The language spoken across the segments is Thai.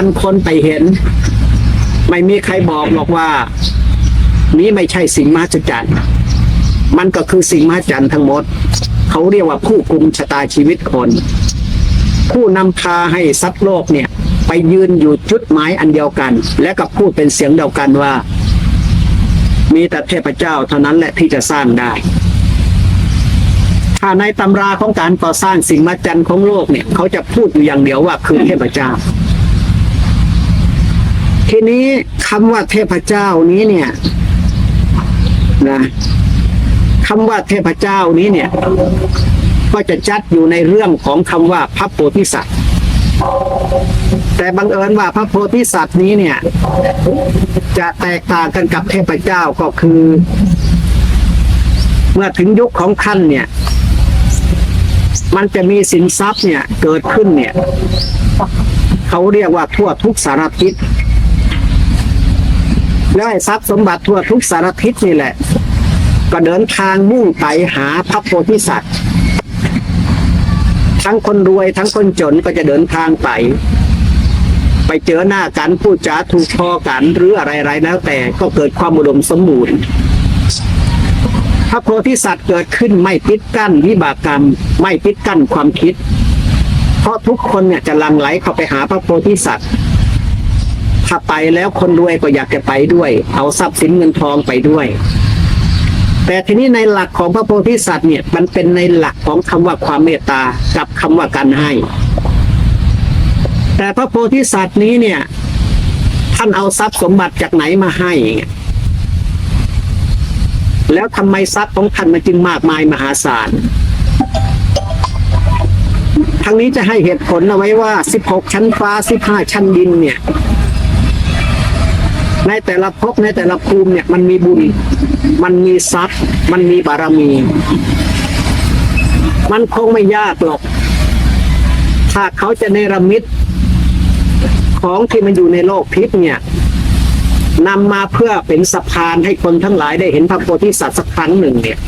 พันคนไปเห็น ไม่มีใครบอกหรอกว่า นี้ไม่ใช่สิ่งมหัศจรรย์มันก็คือสิ่งมหัศจรรย์ทั้งหมด เขาเรียกว่าผู้กุมชะตาชีวิตคน ผู้นำพาให้สัตว์โลกเนี่ย ไปยืนอยู่จุดหมายอันเดียวกัน และก็พูดเป็นเสียงเดียวกันว่า มีแต่เทพเจ้าเท่านั้นแหละที่จะสร้างได้ถ้าในตำราของการก่อสร้างสิ่งมหัศจรรย์ของโลกเนี่ย เขาจะพูดอยู่อย่างเดียวว่าคือเทพเจ้า ทีนี้คำว่าเทพเจ้านี้เนี่ยนะคำว่าเทพเจ้านี้เนี่ย ก็จะจัดอยู่ในเรื่องของคำว่าพระโพธิสัตว์แต่บังเอิญว่าพระโพธิสัตว์นี้เนี่ย จะแตกต่างกันกับเทพเจ้าก็คือ เมื่อถึงยุคของท่านเนี่ย มันจะมีสินทรัพย์เนี่ยเกิดขึ้นเนี่ย เขาเรียกว่าทั่วทุกสารทิศ แล้วไอ้ทรัพย์สมบัติทั่วทุกสารทิศนี่แหละ ก็เดินทางมุ่งไปหาพระโพธิสัตว์ ทั้งคนรวยทั้งคนจนก็จะเดินทางไป ไปเจอหน้ากันพูดจาถูกคอกันหรืออะไรๆแล้วแต่ก็เกิดความอุดมสมบูรณ์พระโพธิสัตว์เกิดขึ้นไม่ปิดกั้นวิบากกรรม ไม่ปิดกั้นความคิด เพราะทุกคนเนี่ยจะลังไหลเข้าไปหาพระโพธิสัตว์ ถ้าไปแล้วคนรวยก็อยากจะไปด้วย เอาทรัพย์สินเงินทองไปด้วย แต่ทีนี้ในหลักของพระโพธิสัตว์เนี่ย มันเป็นในหลักของคำว่าความเมตตากับคำว่าการให้ แต่พระโพธิสัตว์นี้เนี่ย ท่านเอาทรัพย์สมบัติจากไหนมาให้ แล้วทำไมทรัพย์ของท่านมันจึงมากมายมหาศาลทางนี้จะให้เหตุผลเอาไว้ว่า 16 ชั้นฟ้า 15 ชั้นดินเนี่ย ในแต่ละภพในแต่ละภูมิเนี่ยมันมีบุญ มันมีทรัพย์ มันมีบารมี มันคงไม่ยากหรอก ถ้าเขาจะเนรมิตของที่มันอยู่ในโลกทิพย์เนี่ยนำมาเพื่อเป็นสะพานให้คนทั้งหลายได้เห็นพระโพธิสัตว์สักครั้งหนึ่งเนี่ย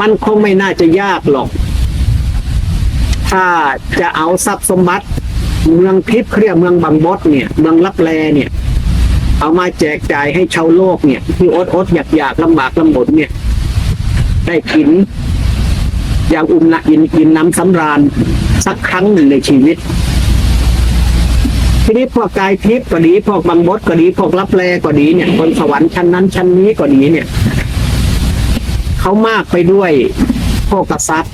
มันคงไม่น่าจะยากหรอก ถ้าจะเอาทรัพย์สมบัติ เมืองทิพย์เครียกเมืองบางบดเนี่ย เมืองลับแลเนี่ย เอามาแจกจ่ายให้ชาวโลกเนี่ย ที่อดอดอยากอยากลำบากลำบนเนี่ย ได้กิน อย่างอุ่มนะอินอินน้ำสำราญ สักครั้งหนึ่งในชีวิต ทีนี้พวกกายทิพย์ก็ดีพวกบางบดก็ดีพวกรับแลก็ดีเนี่ยบนสวรรค์ชั้นนั้นชั้นนี้ก็ดีเนี่ยเขามากไปด้วยพวกกษัตริย์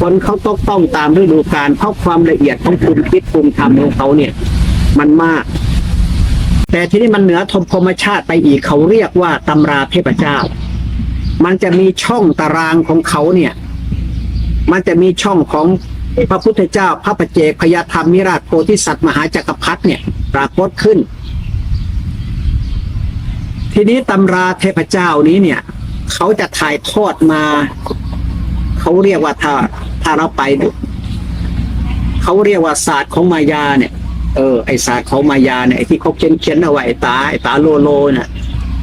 คนเขาตกต้องตามฤดูกาลเพราะความละเอียดของภูมิคิดภูมิธรรมของเขาเนี่ย มันมาก แต่ที่นี่มันเหนือธรรมชาติไปอีกเขาเรียกว่าตำราเทพเจ้า มันจะมีช่องตารางของเขาเนี่ย มันจะมีช่องของพระพุทธเจ้า พระปเจกพยาธรรมมิราชโพธิสัตว์มหาจักรพรรดิเนี่ย ปรากฏขึ้น ทีนี้ตำราเทพเจ้านี้เนี่ย เขาจะถ่ายทอดมา เขาเรียกว่าถ้าถ้าเราไปดูเขาเรียกว่าศาสตร์ของมายาเนี่ย เออไอศาสตร์ของมายาเนี่ยไอที่เขาเขียนเขียนเอาไว้ตาไอตาโลโลน่ะ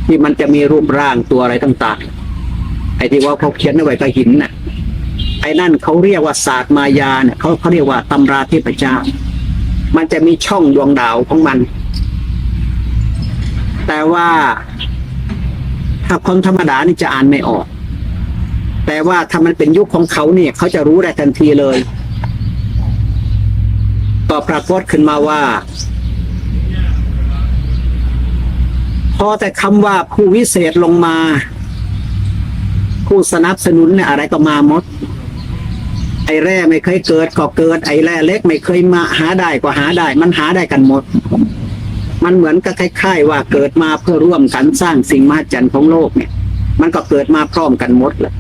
ที่มันจะมีรูปร่างตัวอะไรต่างๆไอที่ว่าเขาเขียนเอาไว้กับหินน่ะไอ้นั่นเขาเรียกว่าศาสตร์มายาเนี่ยเขาเขาเรียกว่าตำราเทพเจ้า มันจะมีช่องดวงดาวของมัน แต่ว่าถ้าคนธรรมดานี่จะอ่านไม่ออก แต่ว่าถ้ามันเป็นยุคของเขาเนี่ย เขาจะรู้ได้ทันทีเลย ก็ปรากฏขึ้นมาว่า พอแต่คำว่าผู้วิเศษลงมา ผู้สนับสนุนเนี่ยอะไรก็มาหมด ไอ้แร่ไม่เคยเกิดก็เกิด ไอ้แร่เล็กไม่เคยมาหาได้ก็หาได้ มันหาได้กันหมด มันเหมือนกับคล้ายๆว่าเกิดมาเพื่อร่วมกันสร้างสิ่งมหัศจรรย์ของโลกเนี่ยมันก็เกิดมาพร้อมกันหมดเลย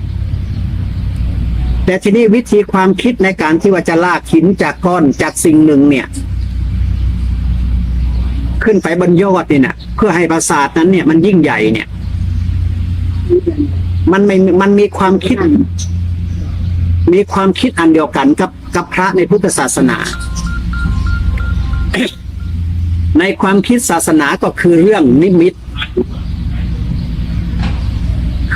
แต่ทีนี้วิธีความคิดในการที่ว่าจะลากหินจากก้อนจากสิ่งหนึ่งเนี่ย ขึ้นไปบนยอดเนี่ยนะเพื่อให้ปราสาทนั้นเนี่ยมันยิ่งใหญ่เนี่ย มันไม่มันมีความคิด มีความคิดอันเดียวกันกับกับพระในพุทธศาสนา ในความคิดศาสนาก็คือเรื่องนิมิต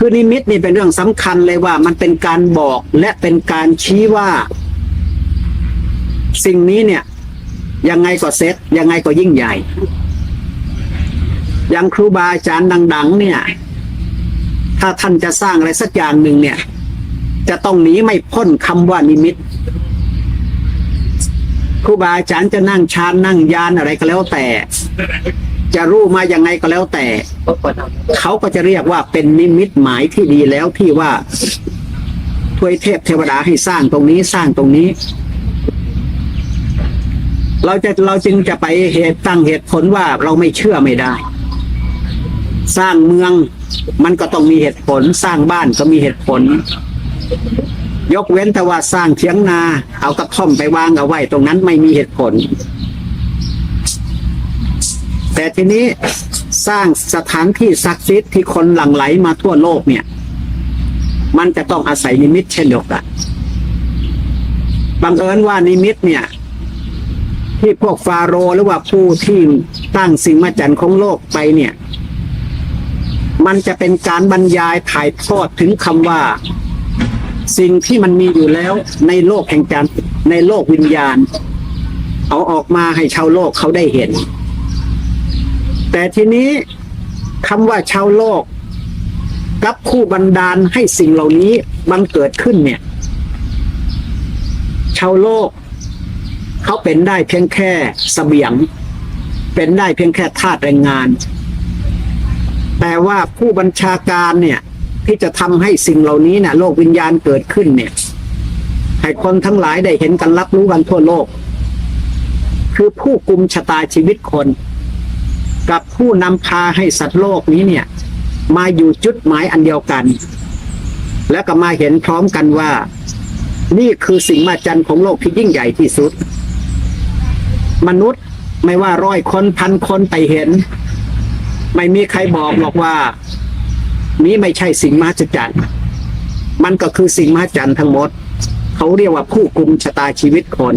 คือนิมิตนี่เป็นเรื่องสำคัญเลยว่ามันเป็นการบอกและเป็นการชี้ว่า สิ่งนี้เนี่ย ยังไงก็เซ็ตยังไงก็ยิ่งใหญ่อย่างครูบาอาจารย์ดัง ๆ เนี่ย ถ้าท่านจะสร้างอะไรสักอย่างหนึ่งเนี่ย จะต้องหนีไม่พ้นคำว่านิมิตครูบาอาจารย์จะนั่งชานนั่งยานอะไรก็แล้วแต่ จะรู้มายังไงก็แล้วแต่ เขาก็จะเรียกว่าเป็นนิมิตหมายที่ดีแล้วที่ว่าทวยเทพเทวดาให้สร้างตรงนี้สร้างตรงนี้ เราจะเราจึงจะไปเหตุตั้งเหตุผลว่าเราไม่เชื่อไม่ได้ สร้างเมืองมันก็ต้องมีเหตุผล สร้างบ้านก็มีเหตุผล ยกเว้นแต่ว่าสร้างเทียงนา เอากระท่อมไปวางเอาไว้ตรงนั้นไม่มีเหตุผล แต่ทีนี้สร้างสถานที่ศักดิ์สิทธิ์ที่คนหลั่งไหลมาทั่วโลกเนี่ย มันจะต้องอาศัยนิมิตเช่นเดียวกันบังเอิญว่านิมิตเนี่ย ที่พวกฟาโรหรือว่าผู้ที่ตั้งสิ่งมาจันของโลกไปเนี่ย มันจะเป็นการบรรยายถ่ายทอดถึงคำว่า สิ่งที่มันมีอยู่แล้วในโลกแห่งจันในโลกวิญญาณ เอาออกมาให้ชาวโลกเขาได้เห็น แต่ทีนี้คำว่าชาวโลก กับผู้บันดาลให้สิ่งเหล่านี้บังเกิดขึ้นเนี่ย ชาวโลก เขาเป็นได้เพียงแค่เสบียง เป็นได้เพียงแค่ทาสแรงงาน แต่ว่าผู้บัญชาการเนี่ย ที่จะทำให้สิ่งเหล่านี้เนี่ยโลกวิญญาณเกิดขึ้นเนี่ยให้คนทั้งหลายได้เห็นกันรับรู้กันทั่วโลก คือผู้กุมชะตาชีวิตคน กับผู้นำพาให้สัตว์โลกนี้เนี่ย มาอยู่จุดหมายอันเดียวกัน แล้วก็มาเห็นพร้อมกันว่า นี่คือสิ่งมหัศจรรย์ของโลกที่ยิ่งใหญ่ที่สุด มนุษย์ไม่ว่าร้อยคนพันคนไปเห็น ไม่มีใครบอกหรอกว่า นี้ไม่ใช่สิ่งมหัศจรรย์มันก็คือสิ่งมหัศจรรย์ทั้งหมด เขาเรียกว่าผู้กุมชะตาชีวิตคน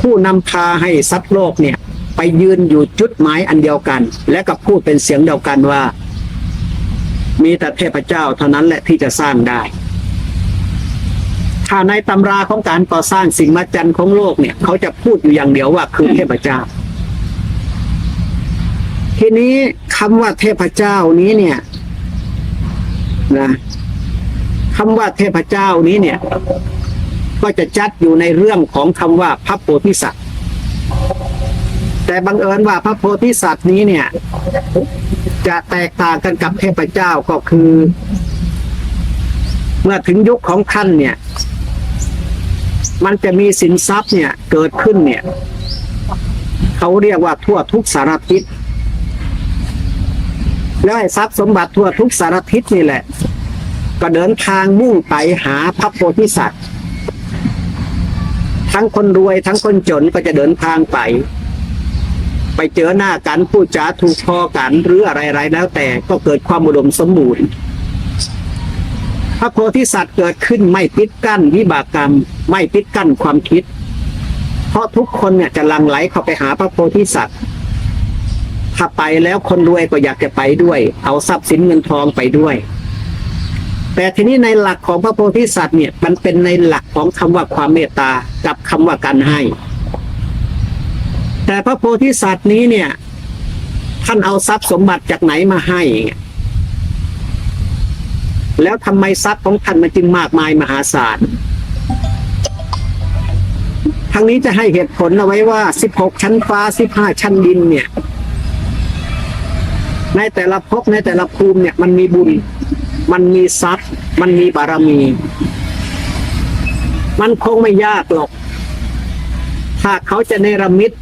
ผู้นำพาให้สัตว์โลกเนี่ย ไปยืนอยู่จุดหมายอันเดียวกัน และก็พูดเป็นเสียงเดียวกันว่า มีแต่เทพเจ้าเท่านั้นแหละที่จะสร้างได้ถ้าในตำราของการก่อสร้างสิ่งมหัศจรรย์ของโลกเนี่ย เขาจะพูดอยู่อย่างเดียวว่าคือเทพเจ้า ทีนี้คำว่าเทพเจ้านี้เนี่ยนะคำว่าเทพเจ้านี้เนี่ย ก็จะจัดอยู่ในเรื่องของคำว่าพระโพธิสัตว์ แต่บังเอิญว่าพระโพธิสัตว์นี้เนี่ย จะแตกต่างกันกับเทพเจ้าก็คือ เมื่อถึงยุคของท่านเนี่ย มันจะมีสินทรัพย์เนี่ยเกิดขึ้นเนี่ย เขาเรียกว่าทั่วทุกสารทิศแล้วไอ้ทรัพย์สมบัติทั่วทุกสารทิศนี่แหละ ก็เดินทางมุ่งไปหาพระโพธิสัตว์ ทั้งคนรวยทั้งคนจนก็จะเดินทางไป ไปเจอหน้ากันพูดจาถูกคอกันหรืออะไรๆแล้วแต่ก็เกิดความอุดมสมบูรณ์พระโพธิสัตว์เกิดขึ้นไม่ปิดกั้นวิบากกรรม ไม่ปิดกั้นความคิด เพราะทุกคนเนี่ยจะลังไหลเข้าไปหาพระโพธิสัตว์ถ้าไปแล้วคนรวยก็อยากจะไปด้วย เอาทรัพย์สินเงินทองไปด้วย แต่ทีนี้ในหลักของพระโพธิสัตว์เนี่ยมันเป็นในหลักของคำว่าความเมตตากับคำว่าการให้ แต่พระโพธิสัตว์นี้เนี่ย ท่านเอาทรัพย์สมบัติจากไหนมาให้ แล้วทำไมทรัพย์ของท่านมันจึงมากมายมหาศาลทางนี้จะให้เหตุผลเอาไว้ว่า 16 ชั้นฟ้า 15 ชั้นดินเนี่ย ในแต่ละภพในแต่ละภูมิเนี่ย มันมีบุญ มันมีทรัพย์ มันมีบารมี มันคงไม่ยากหรอก ถ้าเขาจะเนรมิต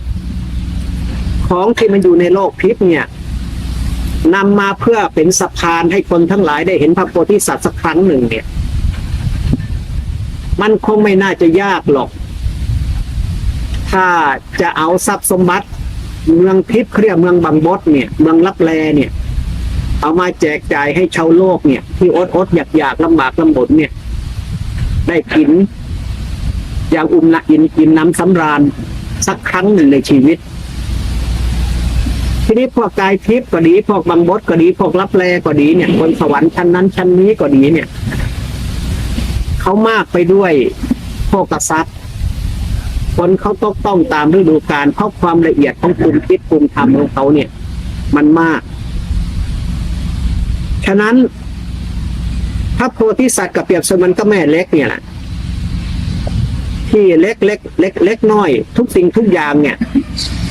ของที่มันอยู่ในโลกทิพย์เนี่ยนำมาเพื่อเป็นสะพานให้คนทั้งหลายได้เห็นพระโพธิสัตว์สักครั้งหนึ่งเนี่ย มันคงไม่น่าจะยากหรอก ถ้าจะเอาทรัพย์สมบัติ เมืองทิพย์เครียเมืองบางบดเนี่ย เมืองลับแลเนี่ย เอามาแจกจ่ายให้ชาวโลกเนี่ย ที่อดอดอยากอยากลำบากลำบนเนี่ย ได้กิน อย่างอุ่มละอินกินน้ำสำราญสักครั้งหนึ่งในชีวิต ทีนี้พวกกายทิพย์ก็ดีพวกบางบดก็ดีพวกรับแลก็ดีเนี่ยบนสวรรค์ชั้นนั้นชั้นนี้ก็ดีเนี่ยเขามากไปด้วยพวกกษัตริย์คนเขาต้องต้องตามฤดูกาลเพราะความละเอียดของภูมิคิดภูมิธรรมของเขาเนี่ย มันมาก ฉะนั้นพระโพธิสัตว์กับเปรียบเสมือนก็แม่เล็กเนี่ยแหละที่เล็กเล็กเล็กเล็กน้อย ทุกสิ่งทุกอย่างเนี่ย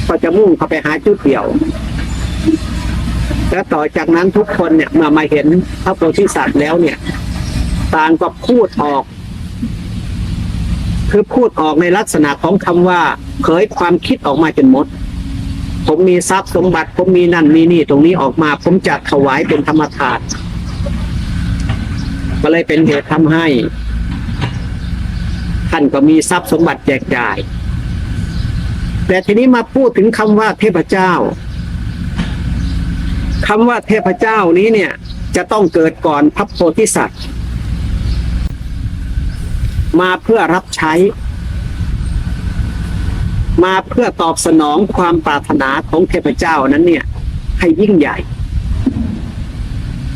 ก็จะมุ่งเข้าไปหาจุดเดียว แล้วต่อจากนั้นทุกคนเนี่ยเมื่อมาเห็นพระโพธิสัตว์แล้วเนี่ย ต่างก็พูดออก คือพูดออกในลักษณะของคำว่าเผยความคิดออกมาจนหมด ผมมีทรัพย์สมบัติ ผมมีนั่นมีนี่ตรงนี้ออกมา ผมจะถวายเป็นธรรมทานก็เลยเป็นเหตุทำให้ ท่านก็มีทรัพย์สมบัติแจกจ่าย แต่ทีนี้มาพูดถึงคำว่าเทพเจ้า คำว่าเทพเจ้านี้เนี่ย จะต้องเกิดก่อนพระโพธิสัตว์ มาเพื่อรับใช้ มาเพื่อตอบสนองความปรารถนาของเทพเจ้านั้นเนี่ย ให้ยิ่งใหญ่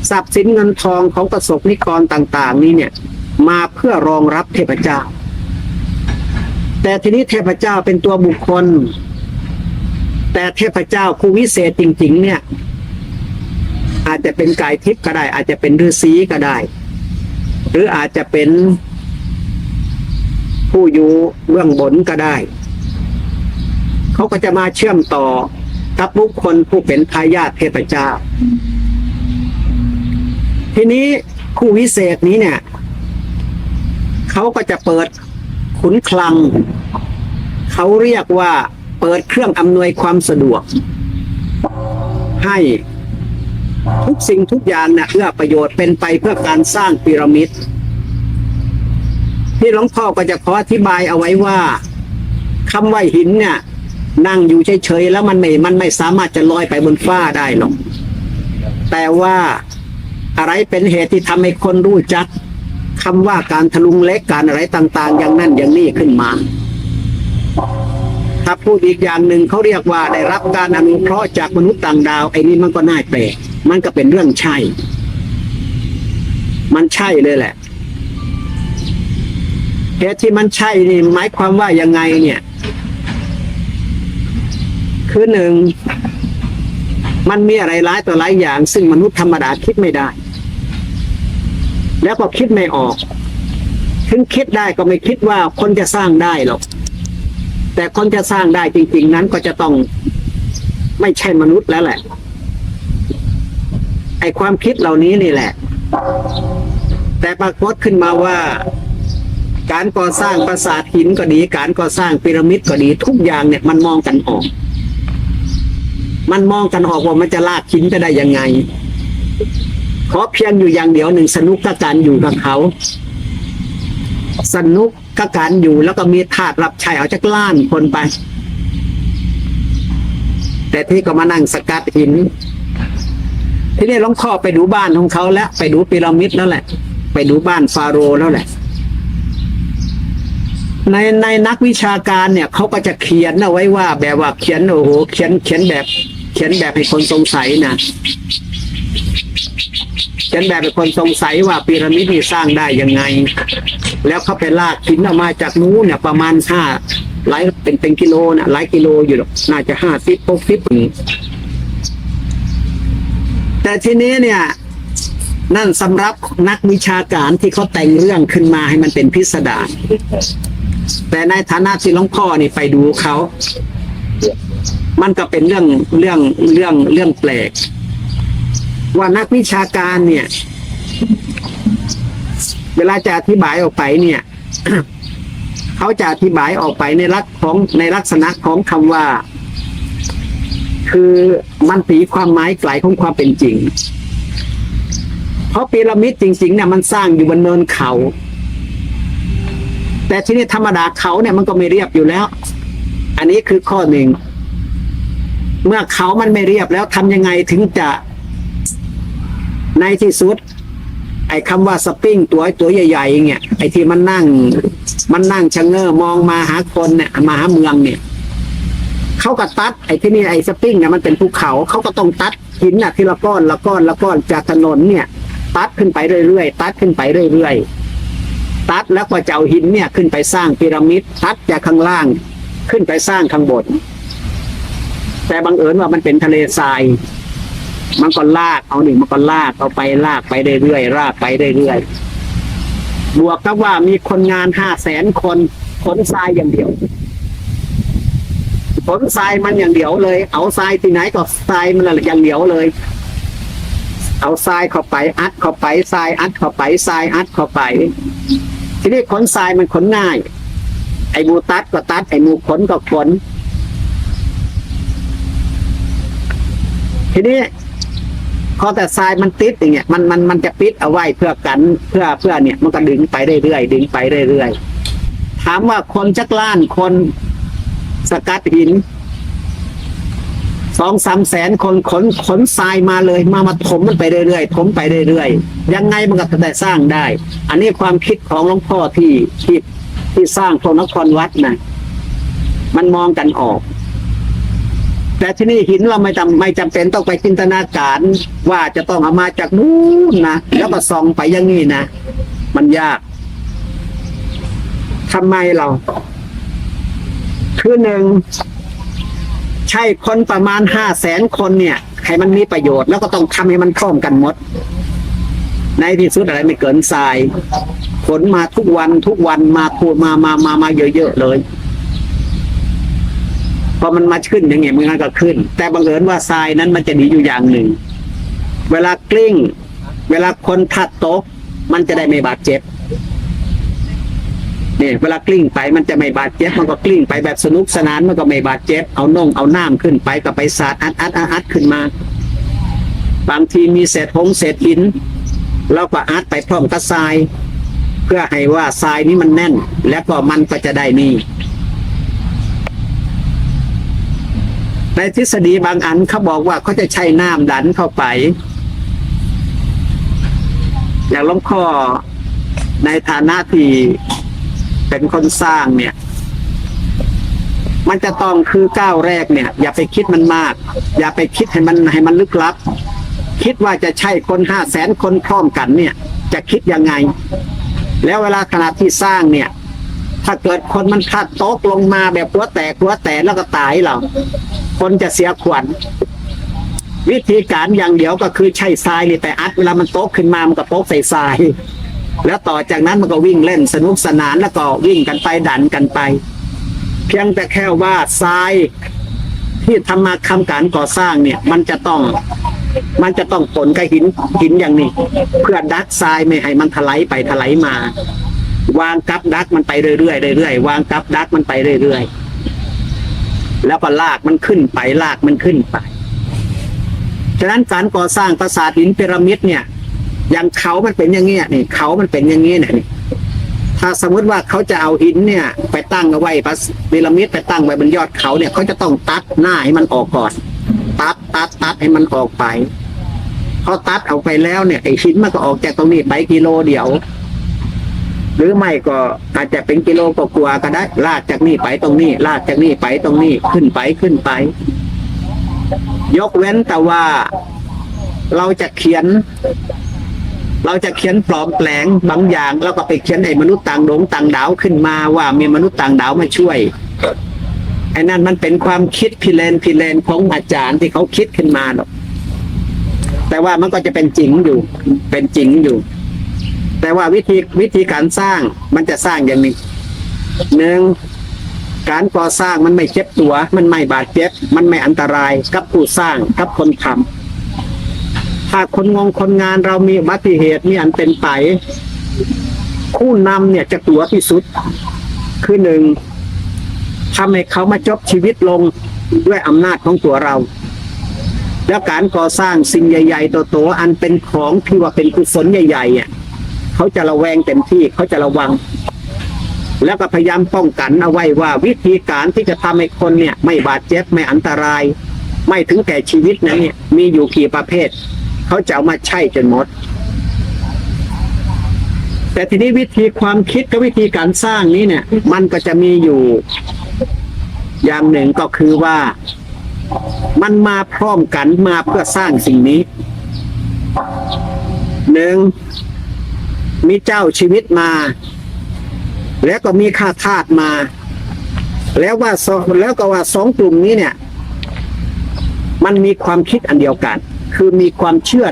ทรัพย์สินเงินทองของประสบนิกรต่าง ๆ นี้เนี่ย มาเพื่อรองรับเทพเจ้า แต่ทีนี้เทพเจ้าเป็นตัวบุคคล แต่เทพเจ้าผู้วิเศษจริง ๆ เนี่ย อาจจะเป็นกายทิพย์ก็ได้ อาจจะเป็นฤาษีก็ได้ หรืออาจจะเป็นผู้อยู่เบื้องบนก็ได้ เขาก็จะมาเชื่อมต่อกับบุคคลผู้เป็นทายาทเทพเจ้า ทีนี้ผู้วิเศษนี้เนี่ย เขาก็จะเปิดขุนคลัง เขาเรียกว่าเปิดเครื่องอำนวยความสะดวก ให้ ทุกสิ่งทุกอย่างเนี่ยเอื้อประโยชน์เป็นไปเพื่อการสร้างพีระมิด ที่หลวงพ่อก็จะขออธิบายเอาไว้ว่าคำว่าหินเนี่ย นั่งอยู่เฉยๆแล้วมันไม่ มันไม่สามารถจะลอยไปบนฟ้าได้หรอก แต่ว่าอะไรเป็นเหตุที่ทำให้คนรู้จักคำว่าการทะลุงเล็กการอะไรต่าง ๆ อย่างนั้นอย่างนี้ขึ้นมา ถ้าพูดอีกอย่างหนึ่งเขาเรียกว่าได้รับการอนุเคราะห์จากมนุษย์ต่างดาวไอ้นี่มันก็น่าแปลกมันก็เป็นเรื่องใช่ มันใช่เลยแหละเหตุที่มันใช่นี่หมายความว่ายังไงเนี่ย คือหนึ่งมันมีอะไรหลายต่อหลายอย่าง ซึ่งมนุษย์ธรรมดาคิดไม่ได้ แล้วก็คิดไม่ออก ถึงคิดได้ก็ไม่คิดว่าคนจะสร้างได้หรอก แต่คนจะสร้างได้จริง ๆ นั้นก็จะต้องไม่ใช่มนุษย์แล้วแหละ ไอความคิดเหล่านี้นี่แหละ แต่ปรากฏขึ้นมาว่า การก่อสร้างปราสาทหินก็ดี การก่อสร้างพีระมิดก็ดี ทุกอย่างเนี่ยมันมองกันออก มันมองกันออกว่ามันจะลากหินไปได้ยังไงขอเพียงอยู่อย่างเดียวหนึ่งสนุกกับการอยู่กับเขา สนุกกับการอยู่แล้วก็มีทาสรับใช้เอาจากล้านคนไป แต่ที่ก็มานั่งสกัดหิน ที่นี่หลวงพ่อไปดูบ้านของเขาแล้ว ไปดูพีระมิดแล้วแหละ ไปดูบ้านฟาโรห์แล้วแหละ ในในนักวิชาการเนี่ยเขาก็จะเขียนเอาไว้ว่า แบบว่าเขียนโอ้โหเขียนเขียนแบบ เขียนแบบให้คนสงสัยนะ เขียนแบบให้คนสงสัยว่าพีระมิดนี่สร้างได้ยังไง แล้วเขาไปลากหินออกมาจากนู้นเนี่ยประมาณห้าหลายเป็นเป็นกิโลนะหลายกิโลอยู่หรอกน่าจะห้าสิบหกสิบแต่ทีนี้เนี่ยนั่นสำหรับนักวิชาการที่เขาแต่งเรื่องขึ้นมาให้มันเป็นพิสดารแต่ในฐานะที่หลวงพ่อนี่ไปดูเขา มันก็เป็นเรื่องเรื่องเรื่องเรื่องแปลก ว่านักวิชาการเนี่ย เวลาจะอธิบายออกไปเนี่ยเขาจะอธิบายออกไปในลักของในลักษณะของคำว่า คือมันตีความหมายไกลของความเป็นจริง เพราะพีระมิดจริงๆเนี่ยมันสร้างอยู่บนเนินเขา แต่ที่นี่ธรรมดาเขาเนี่ยมันก็ไม่เรียบอยู่แล้ว อันนี้คือข้อหนึ่งเมื่อเขามันไม่เรียบแล้วทำยังไงถึงจะ ในที่สุด ไอ้คำว่าสปริงตัวตัวใหญ่ๆเนี่ยไอ้ที่มันนั่ง มันนั่งชะเง้อมองมาหาคนเนี่ยมาหาเมืองเนี่ยเขาก็ตัดไอ้ที่นี่ไอ้สปริงเนี่ยมันเป็นภูเขาเขาก็ต้องตัดหินน่ะทีละก้อนละก้อนละก้อนจากถนนเนี่ย ตัดขึ้นไปเรื่อยๆตัดขึ้นไปเรื่อยๆตัดแล้วก็จะเอาหินเนี่ยขึ้นไปสร้างพีระมิดตัดจากข้างล่างขึ้นไปสร้างข้างบนแต่บังเอิญว่ามันเป็นทะเลทราย มันก็ลากเอาหนึ่งมันก็ลากเอาไปลากไปเรื่อยๆลากไปเรื่อยๆบวกกับว่ามีคนงานห้าแสนคนขนทรายอย่างเดียวขนทรายมันอย่างเดียวเลย เอาทรายที่ไหนก็ทรายมันอย่างเดียวเลย เอาทรายเข้าไปอัดเข้าไปทรายอัดเข้าไปทรายอัดเข้าไป ทีนี้ขนทรายมันขนง่าย ไอ้มูตัดก็ตัดไอ้มูขนก็ขนทีนี้ พอแต่ทรายมันติดอย่างเงี้ยมันมันมันจะปิดเอาไว้เพื่อกันเพื่อเพื่อเนี่ยมันก็ดึงไปเรื่อยๆดึงไปเรื่อยๆถามว่าคนจักล้านคนสกัดหินสองสามแสนคนขนขนทรายมาเลยมามาถมมันไปเรื่อยๆถมไปเรื่อยๆยังไงมันก็จะได้สร้างได้ อันนี้ความคิดของหลวงพ่อที่ที่ที่สร้างพระนครวัดนะมันมองกันออก แต่ที่นี่หินเราไม่จำไม่จำเป็นต้องไปจินตนาการ ว่าจะต้องเอามาจากนู้นนะแล้วก็ส่องไปอย่างนี้นะมันยากทำไมเรา คือหนึ่งใช่คนประมาณห้าแสนคนเนี่ยให้มันมีประโยชน์แล้วก็ต้องทำให้มันพร้อมกันหมด ในที่สุดอะไรไม่เกินทรายขนมาทุกวันทุกวันมาคูมามามามาเยอะๆเลย พอมันมาขึ้นอย่างเงี้ยมันก็ขึ้น แต่บังเอิญว่าทรายนั้นมันจะดีอยู่อย่างหนึ่ง เวลากลิ้ง เวลาคนทัดโต๊ะมันจะได้ไม่บาดเจ็บเนี่ยเวลากลิ้งไปมันจะไม่บาดเจ็บมันก็กลิ้งไปแบบสนุกสนานมันก็ไม่บาดเจ็บเอาน่งเอาน้ำขึ้นไปก็ไปสาดอัดอัดอัดขึ้นมา บางทีมีเศษหงเศษหินเราก็อัดไปพร้อมกับทราย เพื่อให้ว่าทรายนี้มันแน่น แล้วก็มันก็จะได้นี่ ในทฤษฎีบางอันเขาบอกว่าเขาจะใช้น้ำดันเข้าไป อย่างหลวงพ่อในฐานะที่เป็นคนสร้างเนี่ย มันจะต้องคือก้าวแรกเนี่ย อย่าไปคิดมันมาก อย่าไปคิดให้มันให้มันลึกลับ คิดว่าจะใช่คนห้าแสนคนพร้อมกันเนี่ย จะคิดยังไง แล้วเวลาขณะที่สร้างเนี่ย ถ้าเกิดคนมันพลัดโต๊ะลงมาแบบหัวแตกหัวแตกแล้วก็ตายเรา คนจะเสียขวัญวิธีการอย่างเดียวก็คือใช้ทรายนี่ไปอัดเวลามันโต๊ะขึ้นมามันก็โต๊ะใส่ทราย แล้วต่อจากนั้นมันก็วิ่งเล่นสนุกสนานแล้วก็วิ่งกันไปดันกันไป เพียงแต่แค่ว่าทรายที่ทำมาทำการก่อสร้างเนี่ย มันจะต้อง มันจะต้องผลกับหินหินอย่างนี้ เพื่อดักทรายไม่ให้มันถลายไปถลายมา วางกับดักมันไปเรื่อยๆเรื่อยๆวางกับดักมันไปเรื่อยๆ แล้วก็ลากมันขึ้นไปลากมันขึ้นไป ฉะนั้นการก่อสร้างปราสาทหินพีระมิดเนี่ย อย่างเขามันเป็นอย่างเงี้ยนี่เขามันเป็นอย่างเงี้ยนี่ถ้าสมมติว่าเขาจะเอาหินเนี่ย ไปตั้งเอาไว้ปราสพีระมิดไปตั้งไว้บนยอดเขาเนี่ยเขาจะต้องตัดหน้าให้มันออกก่อน ตัดตัดตัดให้มันออกไปพอตัดเอาไปแล้วเนี่ยไอ้หินมันก็ออกจากตรงนี้ไปกิโลเดียว หรือไม่ก็อาจจะเป็นกิโลกว่าๆก็ได้ ลากจากนี่ไปตรงนี้ ลากจากนี่ไปตรงนี้ขึ้นไปขึ้นไป ยกเว้นแต่ว่าเราจะเขียน เราจะเขียนปลอมแปลงบางอย่าง แล้วก็ไปเขียนไอ้มนุษย์ต่างดงต่างดาวขึ้นมาว่ามีมนุษย์ต่างดาวมาช่วยไอ้นั่นมันเป็นความคิดพิเรนพิเรนของอาจารย์ที่เขาคิดขึ้นมาหรอกแต่ว่ามันก็จะเป็นจริงอยู่ เป็นจริงอยู่ แต่ว่าวิธีวิธีการสร้างมันจะสร้างอย่างนี้หนึ่งการก่อสร้างมันไม่เจ็บตัว มันไม่บาดเจ็บ มันไม่อันตรายกับผู้สร้างกับคนทำถ้าคนงงคนงานเรามีอุบัติเหตุมีอันเป็นไปผู้นำเนี่ยจะตัวที่สุด คือหนึ่งทำให้เขามาจบชีวิตลงด้วยอำนาจของตัวเรา แล้วการก่อสร้างสิ่งใหญ่ ๆ โตๆอันเป็นของที่ว่าเป็นกุศลใหญ่ๆอะ เขาจะระแวงเต็มที่เขาจะระวัง แล้วก็พยายามป้องกันเอาไว้ว่าวิธีการที่จะทำให้คนเนี่ย ไม่บาดเจ็บไม่อันตราย ไม่ถึงแก่ชีวิตนั้นเนี่ย มีอยู่กี่ประเภท เขาจะเอามาใช้จนหมด แต่ทีนี้วิธีความคิดกับวิธีการสร้างนี้เนี่ย มันก็จะมีอยู่ อย่างหนึ่งก็คือว่ามันมาพร้อมกันมาเพื่อสร้างสิ่งนี้หนึ่ง มีเจ้าชีวิตมา แล้วก็มีข้าทาสมา แล้วว่าสองแล้วก็ว่าสองกลุ่มนี้เนี่ย มันมีความคิดอันเดียวกัน คือมีความเชื่อ